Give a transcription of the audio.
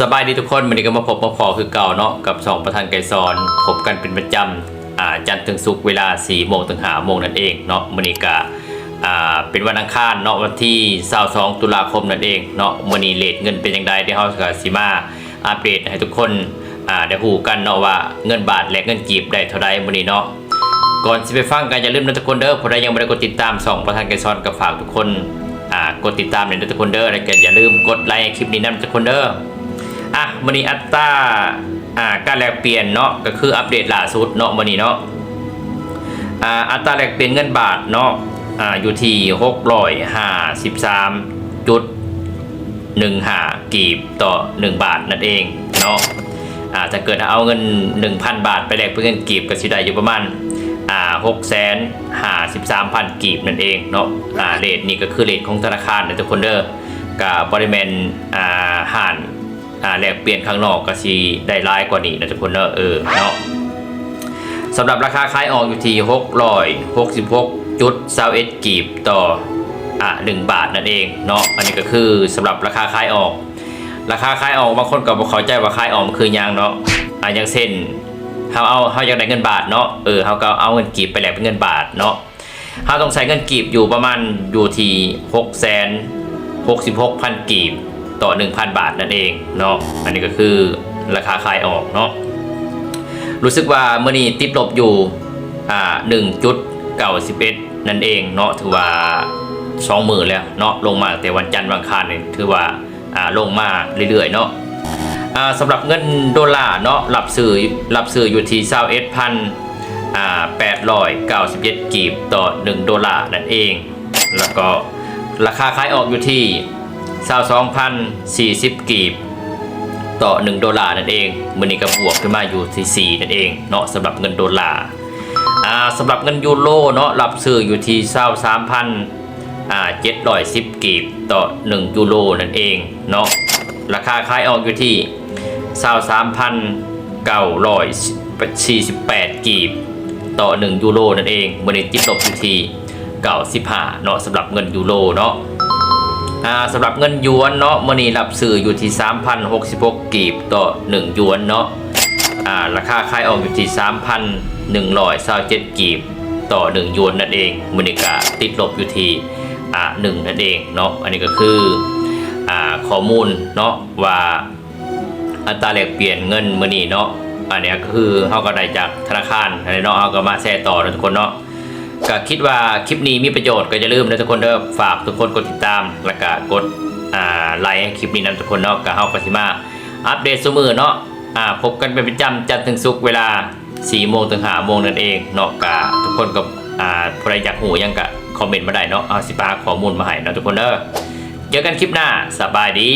สบายดีทุกคนวันนี้ก็มาพบมาพอคือเก่าเนาะกับสองประธานไกรสอนพบกันเป็นประจำอ่าจันทร์ถึงศุกร์เวลา4โมงถึง5โมงนั่นเองเนาะมื้อนี้ก็อ่าเป็นวันอังคารเนาะวันที่22ตุลาคมนั่นเองเนาะมื้อนี้เลทเงินเป็นจังไดเดี๋ยวเฮาก็สิมาอัปเดตให้ทุกคนอ่าได้ฮู้กันเนาะว่าเงินบาทและเงินกีบได้เท่าใดมื้อนี้เนาะก่อนสิไปฟังกันอย่าลืมนะทุกคนเด้อผู้ใดยังไม่ได้กดติดตามสองประธานไกรซอนกับฝากทุกคนอ่ากดติดตามเลยนะทุกคนเด้อแล้วก็อย่าลืมกดไลค์คลิปนี้นะทุกคนเด้อ อะวันนี้อัตราอ่าการแลกเปลี่ยนเนาะก็คืออัปเดตล่าสุดเนาะวันนี้เนาะอ่าอัตราแลกเปลี่ยนเงินบาทเนาะอ่าอยู่ที่หกร้อยห้าสิบสามจุดหนึ่งห้ากีบต่อหนึ่งบาทนั่นเองเนาะอ่าถ้าเกิดเอาเงิน1,000บาทไปแลกเป็นเงินกีบก็สิได้อยู่ประมาณอ่าหกแสนห้าสิบสามพันกีบนั่นเองเนาะอ่าเรทนี่ก็คือเรทของธนาคารนะทุกคนเด้อกับบริเวณอ่าห่าน อ่าแลกเปลี่ยนข้างนอกก็สิได้ร้ายกว่านี้นะทุกคนเด้อเออเนาะสำหรับราคาขายออกอยู่ที่666จุด21กีบต่ออ่า1บาทนั่นเองเนาะอันนี้ก็คือสำหรับราคาขายออก ราคาขายออกบางคนก็บ่เข้าใจว่าขายออกมันคือยังเนาะอ่าอย่างเช่นเฮาเอาเฮาอยากได้เงินบาทเนาะเออเฮาก็เอาเงินกีบไปแลกเป็นเงินบาทเนาะเฮาต้องใช้เงินกีบอยู่ประมาณอยู่ที่6แสน66,000กีบ ต่อ 1,000 บาทนั่นเองเนาะอันนี้ก็คือราคาขายออกเนาะรู้สึกว่าเมื้อนี้ติดลบอยู่อ่า1.91นั่นเองเนาะถือว่าสองหมื่นแล้วเนาะลงมาแต่วันจันทร์วันคารเนี่ยถือว่าอ่าลงมาเรื่อยๆเนาะอ่าสำหรับเงินดอลลาร์เนาะรับซื้อรับซื้ออยู่ที่เศร้าเอ็ดพันอ่าแปดร้อยเก้าสิบเอ็ดกีบต่อหนึ่งดอลลาร์นั่นเอง แล้วก็ราคาขายออกอยู่ที่ เศร้าสองพันสี่สิบกีบ ต่อ 1 ดอลลาร์นั่นเองมันนี้ก็บวกขึ้นมาอยู่ที่4นั่นเองเนาะสำหรับเงินดอลลาร์อ่าสำหรับเงินยูโรเนาะรับซื้ออยู่ที่เศร้าสามพันอ่าเจ็ดร้อยสิบกีบต่อ 1 ยูโรนั่นเองเนาะราคาขายออกอยู่ที่เศร้าสามพันเก้าร้อยสี่สิบแปดกีบต่อ 1 ยูโรนั่นเองมันนี้ติดลบอยู่ที่เก้าสิบห้าเนาะสำหรับเงินยูโรเนาะ สำหรับเงินหยวนเนาะมื่อนี้รับซื้ออยู่ที่ 3,066 กีบต่อ 1 หยวนเนาะอ่าราคาขายออกอยู่ที่ 3,127 กีบต่อ 1 หยวนนั่นเองมือนี้ก็ติดลบอยู่ที่อ่า1นั่นเองเนาะอันนี้ก็คืออข้อมูลเนาะว่าอัตราแลกเปลี่ยนเงินมือนี้เนาะอันนี้ก็คือเฮาก็ได้จากธนาคารอันนี้เนาะเฮาก็มาแชร์ต่อทุกคนเนาะ ก็คิดว่าคลิปนี้มีประโยชน์ก็อย่าลืมนะทุกคนเด้อฝากทุกคนกดติดตาม แล้วก็กดอ่าไลค์คลิปนี้นะทุกคนเนาะก็เฮาก็สิมา อัปเดตเสมอเนาะอ่าพบกันเป็นประจำจันทร์ถึงศุกร์เวลา4โมงถึง5โมงนั่นเองเนาะก็ทุกคนก็อ่าใครอยากหูยังก็คอมเมนต์มาได้เนาะเอาสิปาข้อมูลมาให้นะทุกคนเด้อเจอกันคลิปหน้าสบายดี